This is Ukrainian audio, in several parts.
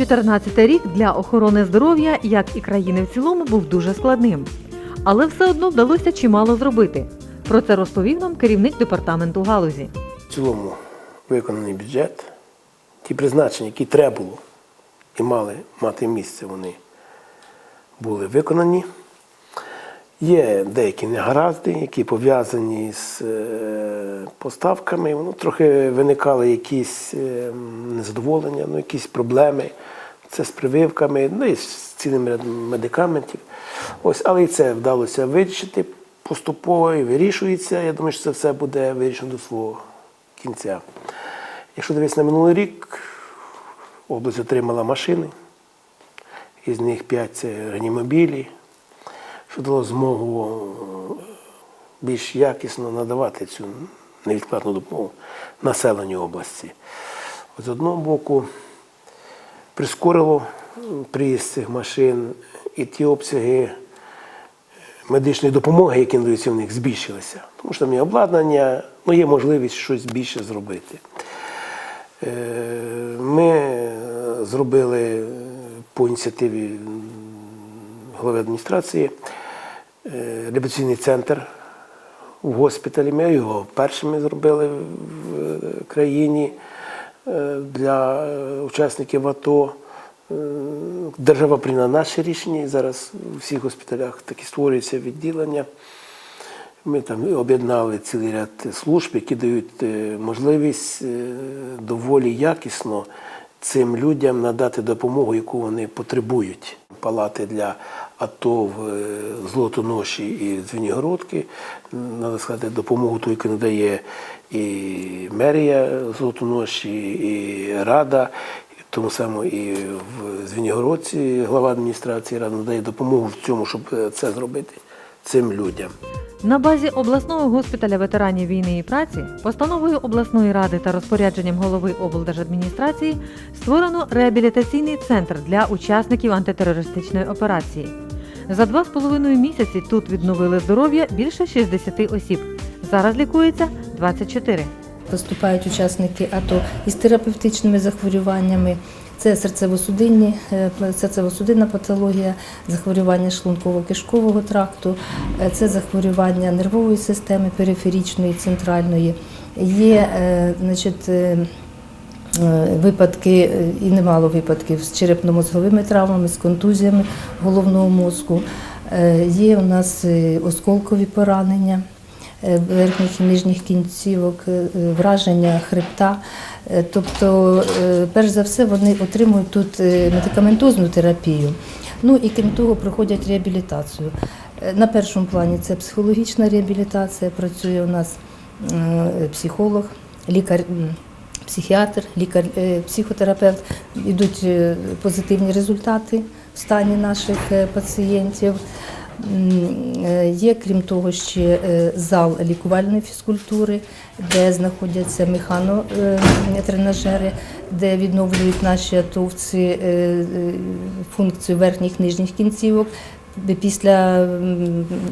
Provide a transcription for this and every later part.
2014 рік для охорони здоров'я, як і країни в цілому, був дуже складним. Але все одно вдалося чимало зробити. Про це розповів нам керівник департаменту галузі. В цілому виконаний бюджет. Ті призначення, які треба було і мали мати місце, вони були виконані. Є деякі негаразди, які пов'язані з е, поставками. Воно трохи виникали якісь е, незадоволення, ну, якісь проблеми. Це з прививками, ну і з цінним рядом медикаментів. Ось, але і це вдалося вирішити поступово і вирішується. Я думаю, що це все буде вирішено до свого кінця. Якщо дивитися на минулий рік, область отримала машини, із них 5 це реанімобілі, що дало змогу е, більш якісно надавати цю невідкладну допомогу населенню області. З одного боку, прискорило приїзд цих машин і ті обсяги медичної допомоги, які надаються в них, збільшилися. Тому що там є обладнання, ну, є можливість щось більше зробити. Е, Ми е, зробили по ініціативі голови адміністрації е, реабілітаційний центр в госпіталі. Ми його першими зробили в країні е, для е, учасників АТО. Держава прийняла наше рішення і зараз у всіх госпіталях такі створюються відділення. Ми там об'єднали цілий ряд служб, які дають можливість доволі якісно цим людям надати допомогу, яку вони потребують. Палати для АТО в е, Золотоноші і Звенігородки. Треба сказати, допомогу яку надає і мерія Золотоноші, і Рада. Тому саме і в Звенігородці глава адміністрації Рада надає допомогу в цьому, щоб е, це зробити цим людям. На базі обласного госпіталя ветеранів війни і праці, постановою обласної ради та розпорядженням голови облдержадміністрації створено реабілітаційний центр для учасників антитерористичної операції. За два з половиною місяці тут відновили здоров'я більше 60 осіб. Зараз лікується 24. Поступають учасники АТО із терапевтичними захворюваннями. Це серцево-судинні, е, серцево-судинна патологія, захворювання шлунково-кишкового тракту, е, це захворювання нервової системи периферічної, центральної. Є е, значить, випадки, е, і немало випадків з черепно-мозговими травмами, з контузіями головного мозку. Е, Є у нас е, осколкові поранення е, верхніх і нижніх кінцівок, е, е, враження хребта. Е, Тобто, е, перш за все, вони отримують тут е, медикаментозну терапію. Ну і крім того, проходять реабілітацію. Е, На першому плані це психологічна реабілітація. Працює у нас е, психолог, лікар. Психіатр, лікар, е, психотерапевт йдуть е, позитивні результати в стані наших е, пацієнтів. Є, крім того, ще зал лікувальної фізкультури, де знаходяться механотренажери, де відновлюють наші атовці функцію верхніх нижніх кінцівок. Після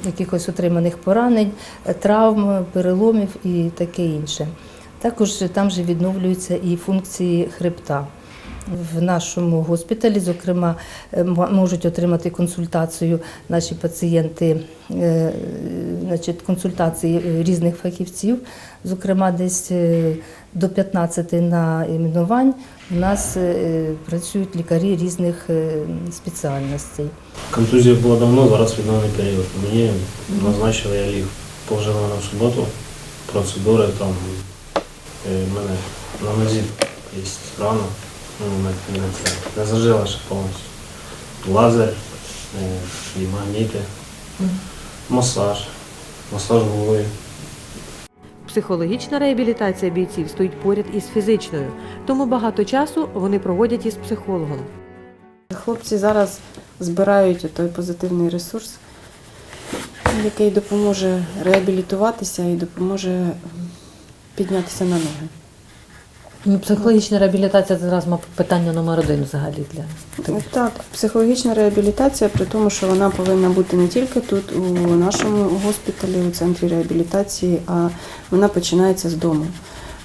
якихось отриманих поранень, травм, переломів і таке інше. Також там же відновлюються і функції хребта. В нашому госпіталі, зокрема, е, можуть отримати консультацію наші пацієнти, е, значить, консультації е, різних фахівців, зокрема, десь до 15 на іменувань у нас працюють лікарі різних спеціальностей. Контузія була давно, зараз відновлений період. Мені назначили, я ліг повживано в суботу, процедури там е, в мене на нозі є рана, ну, не, не, це, не зажила ще повністю. Лазер, е, і магніти, масаж, масаж голови. Психологічна реабілітація бійців стоїть поряд із фізичною, тому багато часу вони проводять із психологом. Хлопці зараз збирають той позитивний ресурс, який допоможе реабілітуватися і допоможе піднятися на ноги. Ну, Психологічна реабілітація це зараз, мабуть, питання номер один взагалі для Так, психологічна реабілітація, при тому, що вона повинна бути не тільки тут, у нашому госпіталі, у центрі реабілітації, а вона починається з дому.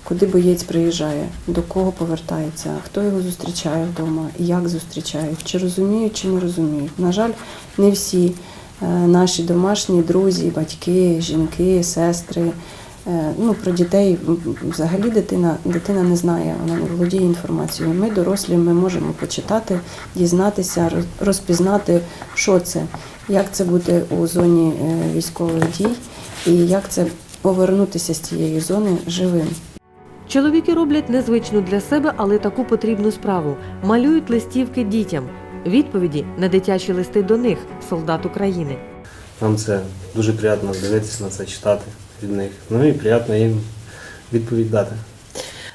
куди боєць приїжджає, до кого повертається, хто його зустрічає вдома, як зустрічають, чи розуміють, чи не розуміють. На жаль, не всі е, наші домашні друзі, батьки, жінки, сестри. Е, Ну, про дітей взагалі дитина, дитина не знає, вона не володіє інформацією. Ми, дорослі, ми можемо почитати, дізнатися, роз- розпізнати, що це, як це буде у зоні е, військових дій і як це повернутися з цієї зони живим. Чоловіки роблять незвичну для себе, але таку потрібну справу малюють листівки дітям. Відповіді на дитячі листи до них, солдат України. Нам це дуже приємно дивитися на це, читати від них. Ну і приємно їм відповідь дати.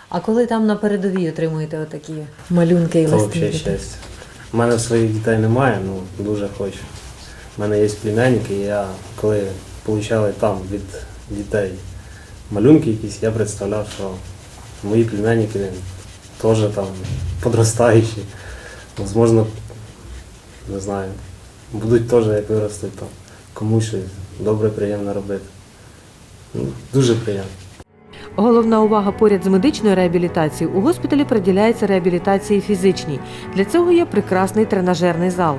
А коли там на передовій отримуєте отакі малюнки і Це взагалі щастя. У мене своїх дітей немає, ну дуже хочу. У мене є племянники, і я коли отримали там від дітей малюнки якісь, я представляв, що мої племянники теж там подростаючі. Можливо, не знаю, будуть теж як виростуть там. Комусь щось добре, приємно робити. Дуже приємно. Головна увага поряд з медичною реабілітацією у госпіталі приділяється реабілітації фізичній. Для цього є прекрасний тренажерний зал.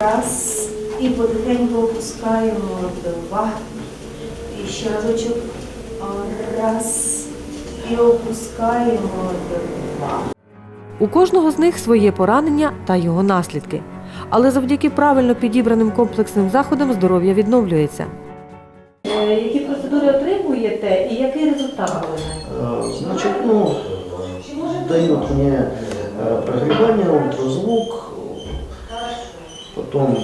Раз і потихеньку опускаємо два. І ще разочок. Раз. І опускаємо два. У кожного з них своє поранення та його наслідки. Але завдяки правильно підібраним комплексним заходам здоров'я відновлюється. Які процедури отримуєте і який результат Э, Значит, ну, дают мне э, прогревание, ультразвук, потом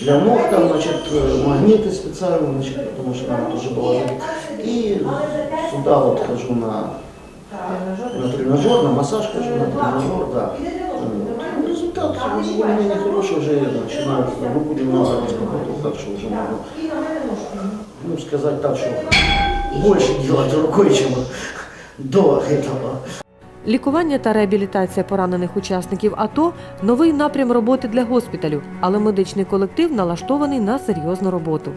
для ног там, значит, э, магниты специальные, значит, потому что там тоже было. И сюда вот хожу на, на тренажер, на массаж хожу, на тренажер, да. Вот. Ну, Результат более-менее хороший уже начинает, ну, будем много работать, так что уже могу, ну, сказать так, что больше делать рукой, чем до этого. Лікування та реабілітація поранених учасників АТО новий напрям роботи для госпіталю, але медичний колектив налаштований на серйозну роботу.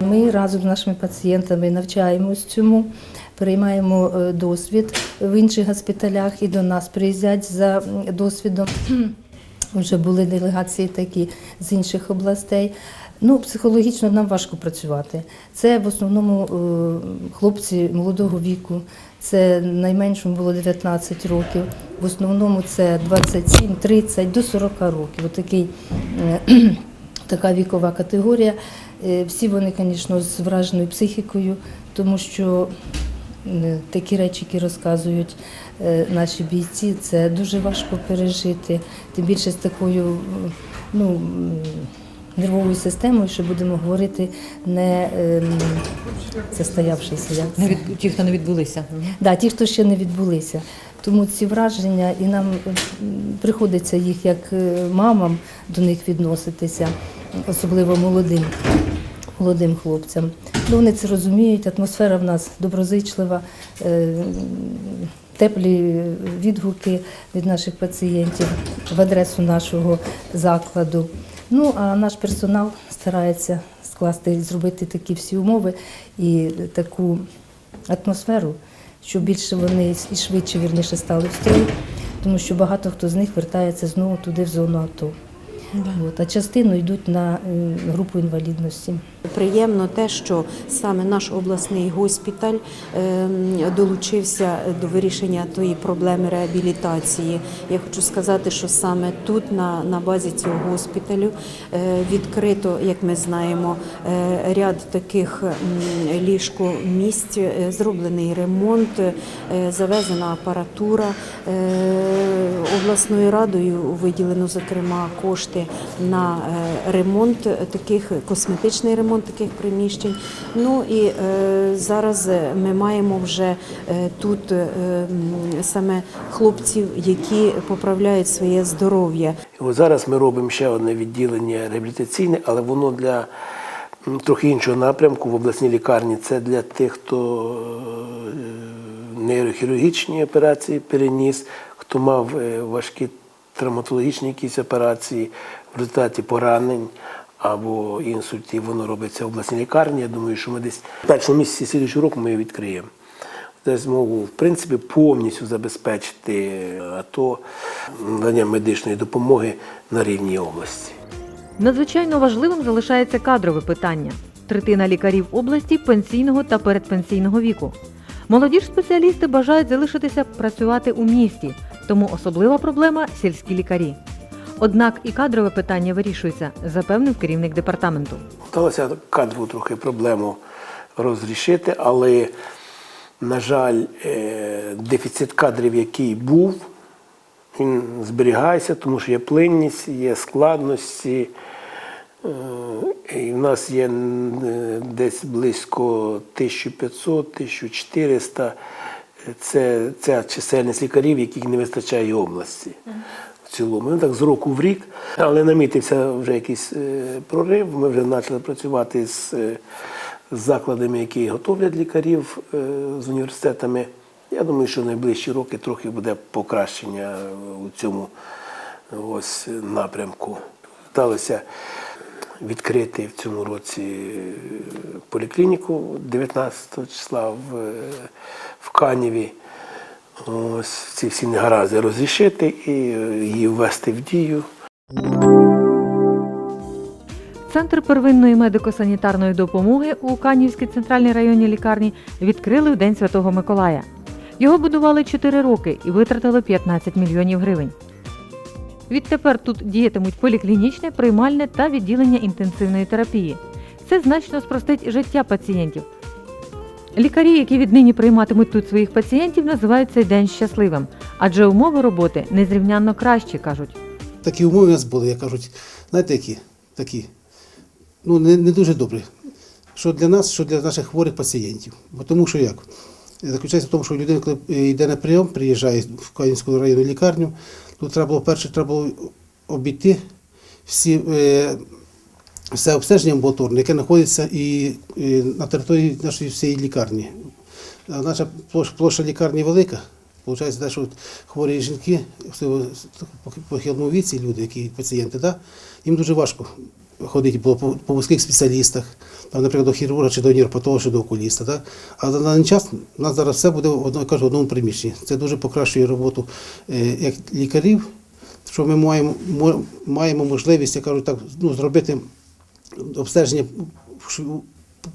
Ми разом з нашими пацієнтами навчаємось цьому, переймаємо е, досвід в інших госпіталях і до нас приїздять за досвідом. Вже були делегації такі з інших областей. Ну, психологічно нам важко працювати. Це в основному е, хлопці молодого віку. Це найменшому було 19 років. В основному це 27-30 до 40 років. Отакий е, така вікова категорія. Е, Всі вони, звісно, з враженою психікою, тому що такі речі, які розказують наші бійці, це дуже важко пережити. Тим більше з такою ну, нервовою системою, що будемо говорити, не ем, застоявшися. як це? ті, хто не відбулися. Да, ті, хто ще не відбулися. Тому ці враження, і нам приходиться їх як е, мамам до них відноситися, особливо молодим, молодим хлопцям. Ну, вони це розуміють, атмосфера в нас доброзичлива, е, теплі відгуки від наших пацієнтів в адресу нашого закладу. Ну, а наш персонал старається скласти, зробити такі всі умови і таку атмосферу, щоб більше вони і швидше вірніше стали в стрій, тому що багато хто з них вертається знову туди в зону АТО. От, а частину йдуть на е, групу інвалідності. Приємно те, що саме наш обласний госпіталь ем, долучився до вирішення тої проблеми реабілітації. Я хочу сказати, що саме тут, на, на базі цього госпіталю, е, відкрито, як ми знаємо, е, ряд таких ліжко-місць, е, зроблений ремонт, е, завезена апаратура. Е, Обласною радою виділено, зокрема, кошти на е, ремонт таких косметичний ремонт таких приміщень. Ну і е, зараз ми маємо вже е, тут е, саме хлопців, які поправляють своє здоров'я. Зараз ми робимо ще одне відділення реабілітаційне, але воно для трохи іншого напрямку в обласній лікарні. Це для тих, хто е, нейрохірургічні операції переніс, хто мав е, важкі травматологічні якісь операції в результаті поранень або інсультів. Воно робиться в обласній лікарні. Я думаю, що ми десь в першому місяці слідчого року ми її відкриємо. дасть змогу в принципі повністю забезпечити АТО надання медичної допомоги на рівні області. Надзвичайно важливим залишається кадрове питання. Третина лікарів області пенсійного та передпенсійного віку. Молоді ж спеціалісти бажають залишитися працювати у місті, тому особлива проблема сільські лікарі. Однак і кадрове питання вирішується, запевнив керівник департаменту. Вдалося кадрову трохи проблему розрішити, але, на жаль, е, дефіцит кадрів, який був, він зберігається, тому що є плинність, є складності. Е, І в нас є е, десь близько 1500-1400. Це ця чисельність лікарів, яких не вистачає області в цілому. Ну, так з року в рік, але намітився вже якийсь е, прорив. Ми вже почали працювати з, е, закладами, які готовлять лікарів е, з університетами. Я думаю, що в найближчі роки трохи буде покращення у цьому ось напрямку. Вдалося відкрити в цьому році е, поліклініку 19 числа в, е, в Канєві. Ось ці всі негаразди розрішити і е, її ввести в дію. Центр первинної медико-санітарної допомоги у Канівській центральній районній лікарні відкрили в День Святого Миколая. Його будували 4 роки і витратили 15 мільйонів гривень. Відтепер тут діятимуть поліклінічне, приймальне та відділення інтенсивної терапії. Це значно спростить життя пацієнтів. Лікарі, які віднині прийматимуть тут своїх пацієнтів, називають цей день щасливим, адже умови роботи незрівнянно кращі, кажуть. Такі умови у нас були, як кажуть, знаєте які? Такі. Ну, не, не дуже добрі. Що для нас, що для наших хворих пацієнтів. Бо тому що як? Заключається в тому, що людина, коли йде на прийом, приїжджає в Канівську районну лікарню, то треба було перше треба було обійти всі, е, все обстеження амбулаторне, яке знаходиться і, на території нашої всієї лікарні. Наша площа, лікарні велика. Получається, те, що хворі жінки, особливо похилому віці, люди, які пацієнти, да, їм дуже важко ходити по, по, по вузьких спеціалістах, там, наприклад, до хірурга чи до нейропатолога, чи до окуліста. Да. А на даний час у нас зараз все буде в одному, кажу, в одному приміщенні. Це дуже покращує роботу е, як лікарів, що ми маємо, мо- маємо можливість, я кажу так, ну, зробити обстеження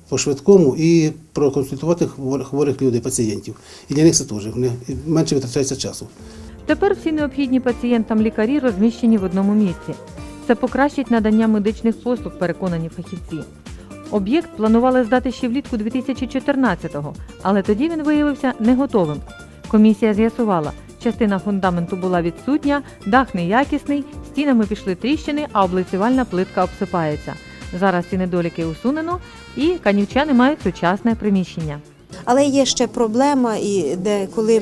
по швидкому і проконсультувати хвор- хворих людей, пацієнтів. І для них це теж вони менше витрачається часу. Тепер всі необхідні пацієнтам лікарі розміщені в одному місці. Це покращить надання медичних послуг, переконані фахівці. Об'єкт планували здати ще влітку 2014-го, але тоді він виявився не готовим. Комісія з'ясувала, частина фундаменту була відсутня, дах неякісний, стінами пішли тріщини, а облицювальна плитка обсипається. Зараз ці недоліки усунено, і канівчани мають сучасне приміщення. Але є ще проблема, і де коли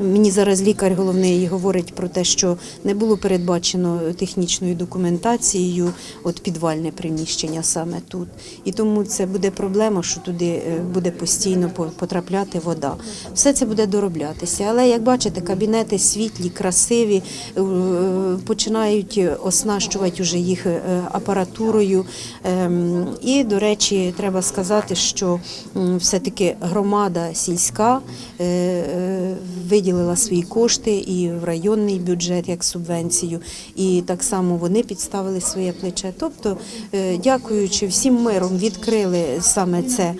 мені зараз лікар головний говорить про те, що не було передбачено технічною документацією от підвальне приміщення саме тут. І тому це буде проблема, що туди е, буде постійно потрапляти вода. Все це буде дороблятися. Але як бачите, кабінети світлі, красиві, е, починають оснащувати вже їх е, апаратурою. Ем, І, до речі, треба сказати, що все-таки громада сільська е, виділила свої кошти і в районний бюджет як субвенцію, і так само вони підставили своє плече. Тобто, е, дякуючи всім миром, відкрили саме це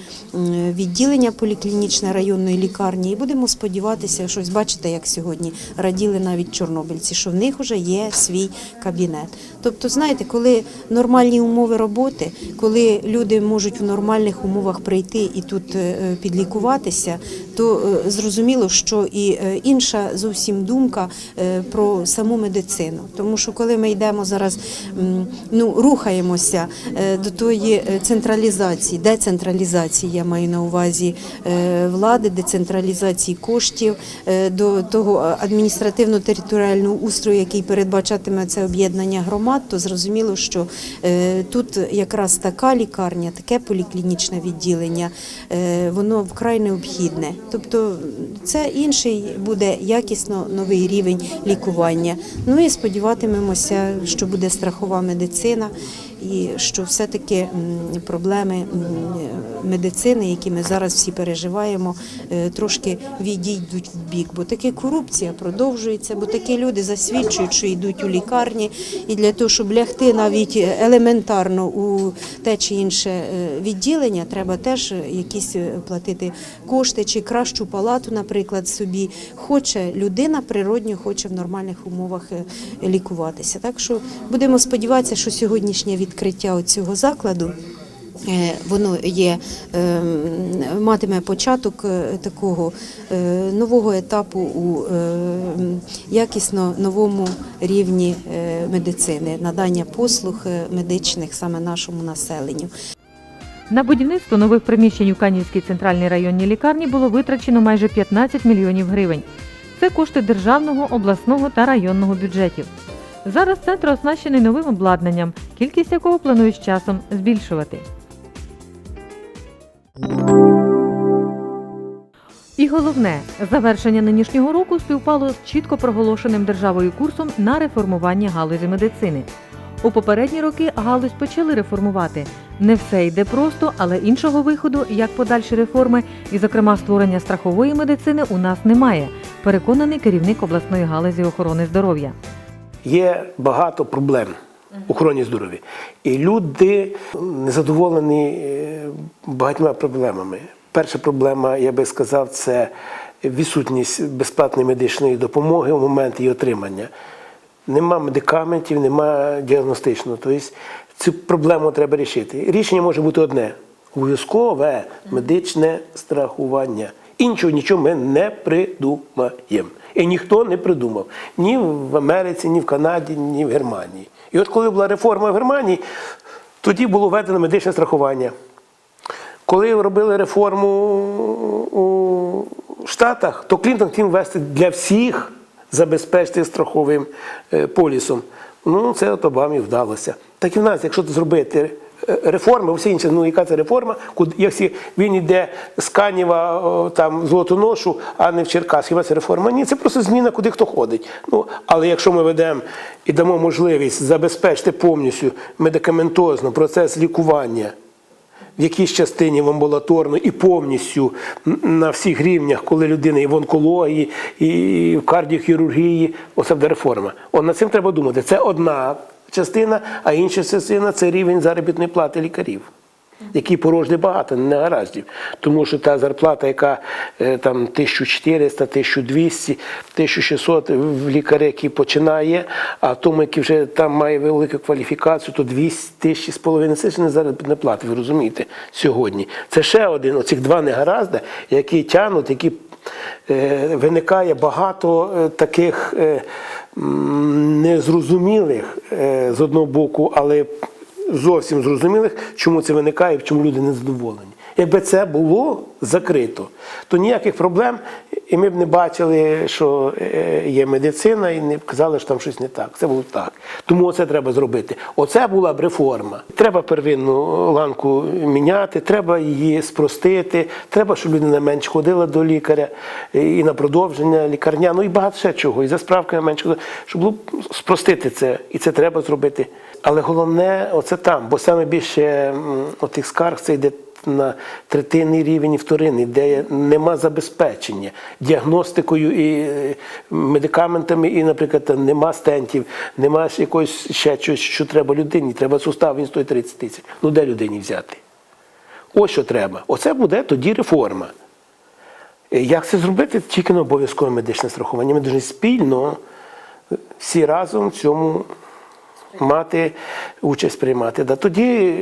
відділення поліклінічне районної лікарні, і будемо сподіватися, що бачите, як сьогодні раділи навіть чорнобильці, що в них вже є свій кабінет. Тобто, знаєте, коли нормальні умови роботи, коли люди можуть в нормальних умовах прийти і тут е, підлікуватися, то е, зрозуміло, що і е, інша зовсім думка е, про саму медицину. Тому що коли ми йдемо зараз, ну рухаємося до тої централізації, децентралізації, я маю на увазі влади, децентралізації коштів, до того адміністративно-територіального устрою, який передбачатиме це об'єднання громад, то зрозуміло, що тут якраз така лікарня, таке поліклінічне відділення, воно вкрай необхідне. Тобто це інший буде якісно новий рівень лікування. Ну і сподіватимемося, що буде страхова медицина. І що все-таки проблеми медицини, які ми зараз всі переживаємо, е, трошки відійдуть в бік. Бо таке корупція продовжується, бо такі люди засвідчують, що йдуть у лікарні, і для того, щоб лягти навіть елементарно у те чи інше е, відділення, треба теж якісь е, платити кошти чи кращу палату, наприклад, собі. Хоче людина природньо, хоче в нормальних умовах лікуватися. Так що будемо сподіватися, що сьогоднішнє відкриття цього закладу. е, Воно є е, матиме початок е, такого нового етапу у якісно новому рівні медицини, надання послуг медичних саме нашому населенню. На будівництво нових приміщень у Канівській центральній районній лікарні було витрачено майже 15 мільйонів гривень. Це кошти державного, обласного та районного бюджетів. Зараз центр оснащений новим обладнанням, кількість якого планують з часом збільшувати. І головне, завершення нинішнього року співпало з чітко проголошеним державою курсом на реформування галузі медицини. У попередні роки галузь почали реформувати. Не все йде просто, але іншого виходу, як подальші реформи, і, зокрема, створення страхової медицини, у нас немає. Переконаний керівник обласної галузі охорони здоров'я. Є багато проблем в охороні здоров'я. І люди незадоволені е, багатьма проблемами. Перша проблема, я би сказав, це відсутність безплатної медичної допомоги у момент її отримання. Нема медикаментів, нема діагностичного. Тобто цю проблему треба рішити. Рішення може бути одне: обов'язкове медичне страхування. Іншого нічого ми не придумаємо. І ніхто не придумав ні в Америці, ні в Канаді, ні в Германії. І от коли була реформа в Германії, тоді було введено медичне страхування. Коли робили реформу у Штатах, то Клінтон хотів ввести для всіх забезпечити страховим е, полісом. Ну, це от Обамі вдалося. Так і в нас, якщо зробити реформи, всі інші, ну яка це реформа, куди якщо він йде з Канєва там Золотоношу, а не в Черкас, хіба це реформа? Ні, це просто зміна, куди хто ходить. Ну, але якщо ми ведемо і дамо можливість забезпечити повністю медикаментозно процес лікування в якійсь частині в амбулаторно і повністю на всіх рівнях, коли людина і в онкології, і в кардіохірургії, оце буде реформа. От над цим треба думати. Це одна частина, а інша частина це рівень заробітної плати лікарів. Які порожні багато, не гараздів. Тому що та зарплата, яка е, там 1400, 1200, 1600 в лікаря, який починає, а тому, який вже там має велику кваліфікацію, то 200 тисячі з половиною це ж не заробітна плата, ви розумієте, сьогодні. Це ще один, оцих два негаразди, які тягнуть, які е, виникає багато е, таких незрозумілих е, з одного боку, але зовсім зрозумілих, чому це виникає, чому люди не задоволені. Якби це було закрито, то ніяких проблем, і ми б не бачили, що е, є медицина, і не казали, що там щось не так. Це було так. Тому це треба зробити. Оце була б реформа. Треба первинну ланку міняти, треба її спростити, треба, щоб людина менше ходила до лікаря і на продовження лікарня, ну і багато ще чого. І за справками менше ходила, щоб було спростити це, і це треба зробити. Але головне, оце там, бо саме більше отих скарг це йде на третинний рівень і вторинний, де нема забезпечення діагностикою і е, медикаментами, і, наприклад, нема стентів, нема якогось ще щось, що треба людині. Треба сустав, він стоїть 30 тисяч. Ну де людині взяти? Ось що треба. Оце буде тоді реформа. Е, Як це зробити? Тільки на обов'язкове медичне страхування. Ми повинні спільно е, всі разом в цьому мати участь приймати. Да, тоді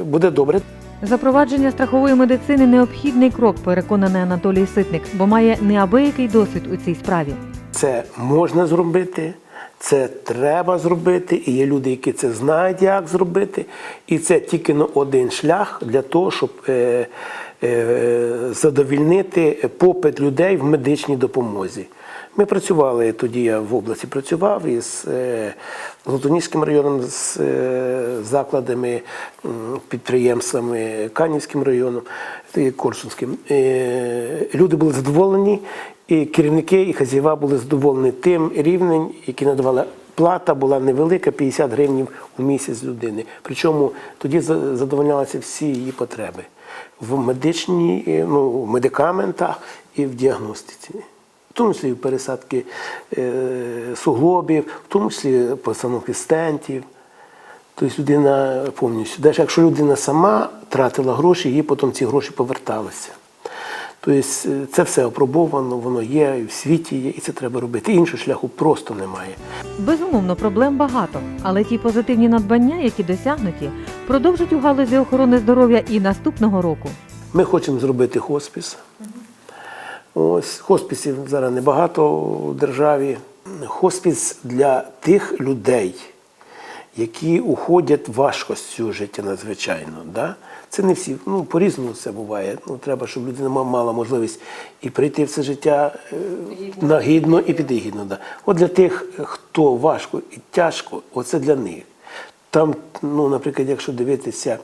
буде добре. Запровадження страхової медицини необхідний крок, переконаний Анатолій Ситник, бо має неабиякий досвід у цій справі. Це можна зробити, це треба зробити, і є люди, які це знають, як зробити. І це тільки на один шлях для того, щоб е, е, задовільнити попит людей в медичній допомозі. Ми працювали тоді, я в області працював із е, Золотоніським районом, з е, закладами, підприємствами, Канівським районом і Корсунським. Е, Люди були задоволені, і керівники, і хазяєва були задоволені тим рівнем, який надавала плата була невелика, 50 гривень у місяць людини. Причому тоді задовольнялися всі її потреби в медичній, ну, в медикаментах і в діагностиці. В тому числі пересадки е, суглобів, в тому числі постановки стентів. Тобто людина повністю. Навіть якщо людина сама тратила гроші, їй потім ці гроші поверталися. Тобто е, це все опробовано, воно є і в світі є, і це треба робити. Іншого шляху просто немає. Безумовно, проблем багато, але ті позитивні надбання, які досягнуті, продовжать у галузі охорони здоров'я і наступного року. Ми хочемо зробити хоспіс. Ось хоспісів зараз небагато в державі. Хоспіс для тих людей, які уходять важко з цього життя надзвичайно. Да? Це не всі, ну по-різному це буває. Ну, треба, щоб людина мала можливість і прийти в це життя е, нагідно і піти гідно. Да. От для тих, хто важко і тяжко, оце для них. Там, ну, наприклад, якщо дивитися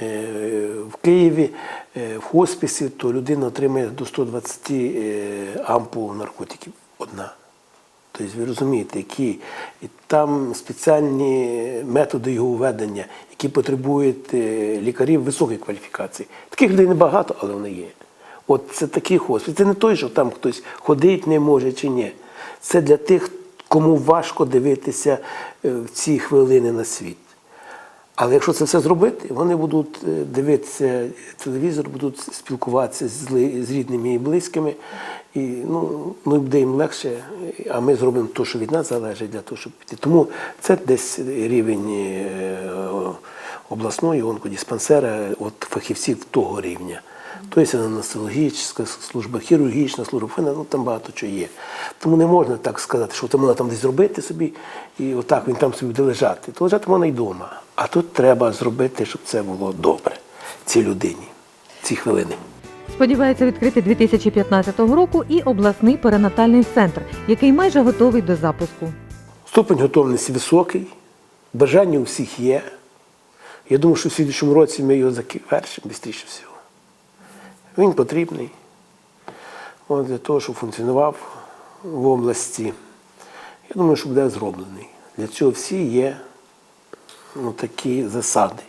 в Києві е, в хосписі, то людина отримує до 120 е, ампул наркотиків одна. Тобто ви розумієте, які і там спеціальні методи його введення, які потребують е, лікарів високої кваліфікації. Таких людей небагато, але вони є. От це такий хоспіс. Це не той, що там хтось ходить не може чи ні. Це для тих, кому важко дивитися е, в ці хвилини на світ. Але якщо це все зробити, вони будуть е, дивитися телевізор, будуть спілкуватися з, з рідними і близькими, і ну, ну буде їм легше, а ми зробимо те, що від нас залежить для того, щоб піти. Тому це десь рівень е, обласної онкодиспансера, от фахівців того рівня. Тобто анестезіологічна служба, хірургічна служба, ну там багато чого є. Тому не можна так сказати, що можна там десь зробити собі, і отак він там собі буде лежати. То лежати можна й вдома. А тут треба зробити, щоб це було добре цій людині, ці хвилини. Сподівається відкрити 2015 року і обласний перинатальний центр, який майже готовий до запуску. Ступень готовності високий, бажання у всіх є. Я думаю, що в слідчому році ми його завершимо швидше всього. Він потрібний от, для того, щоб функціонував в області. Я думаю, що буде зроблений. Для цього всі є ну, такі засади.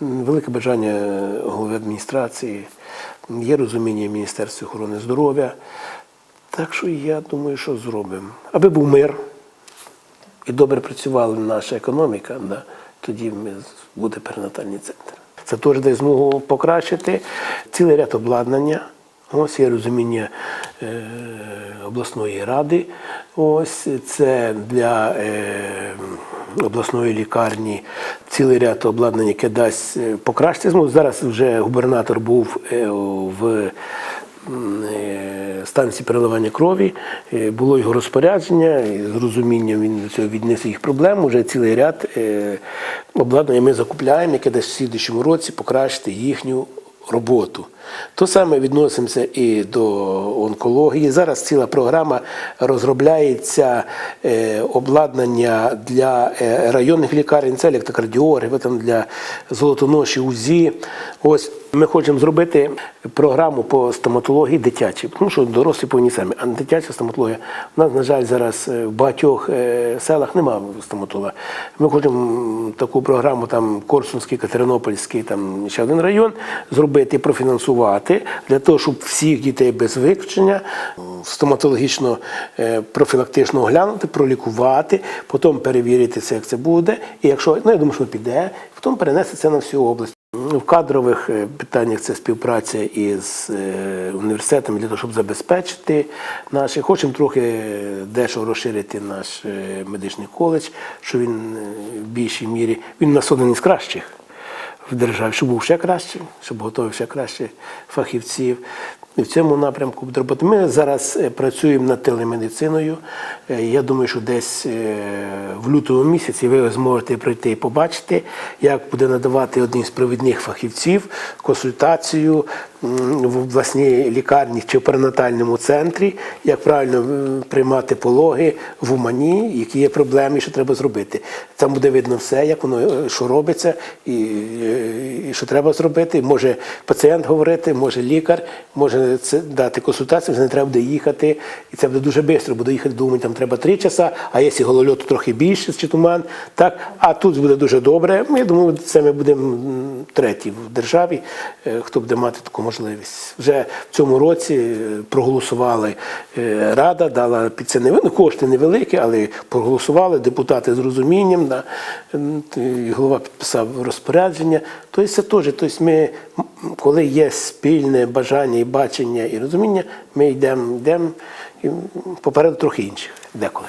Велике бажання голови адміністрації, є розуміння Міністерства охорони здоров'я. Так що я думаю, що зробимо. Аби був мир і добре працювала наша економіка, да, тоді буде перинатальний центр. Це теж дає змогу покращити цілий ряд обладнання. Ось є розуміння е, обласної ради. Ось це для е, обласної лікарні цілий ряд обладнань, яке дасть е, покращити змогу. Зараз вже губернатор був в станції переливання крові, е, було його розпорядження, і з розумінням він до цього віднес їх проблем. Уже цілий ряд е, обладнання ми закупляємо, яке десь в слідчому році покращити їхню роботу. То саме відносимося і до онкології. Зараз ціла програма розробляється е, обладнання для е, районних лікарень, це електрокардіографи, там для золотоноші УЗІ. Ось ми хочемо зробити програму по стоматології дитячій, тому що дорослі повинні самі, а дитяча стоматологія. У нас, на жаль, зараз е, в багатьох селах немає стоматолога. Ми хочемо таку програму, там Корсунський, Катеринопольський, там ще один район, зробити, профінансувати для того, щоб всіх дітей без виключення стоматологічно е, профілактично оглянути, пролікувати, потім перевірити як це буде. І якщо ну я думаю, що піде, потім перенести це на всю область. В кадрових е, питаннях це співпраця із е, університетами для того, щоб забезпечити наші. Хочемо трохи дещо розширити наш е, медичний коледж, що він е, в більшій мірі він у нас один із кращих в державі, щоб був ще краще, щоб готовий ще краще фахівців. І в цьому напрямку буде роботи. Ми зараз е, працюємо над телемедициною. Е, Я думаю, що десь е, в лютому місяці ви зможете прийти і побачити, як буде надавати один з провідних фахівців консультацію в обласній лікарні чи в перинатальному центрі, як правильно приймати пологи в Умані, які є проблеми, що треба зробити. Там буде видно все, як воно що робиться, і, і що треба зробити. Може пацієнт говорити, може лікар, може це дати консультацію, вже не треба буде їхати, і це буде дуже швидко, буде їхати, думаю, там треба три часа, а якщо голольоту трохи більше чи туман, так, а тут буде дуже добре. Я думаю, це ми будемо треті в державі, е, хто буде мати таку можливість. Вже в цьому році е, проголосували е, Рада, дала під це невеликі, кошти невеликі, але проголосували депутати з розумінням. Да, і голова підписав розпорядження. Тобто це теж, тобто ми, коли є спільне бажання і бачення і розуміння, ми йдемо, йдемо попереду трохи інших деколи.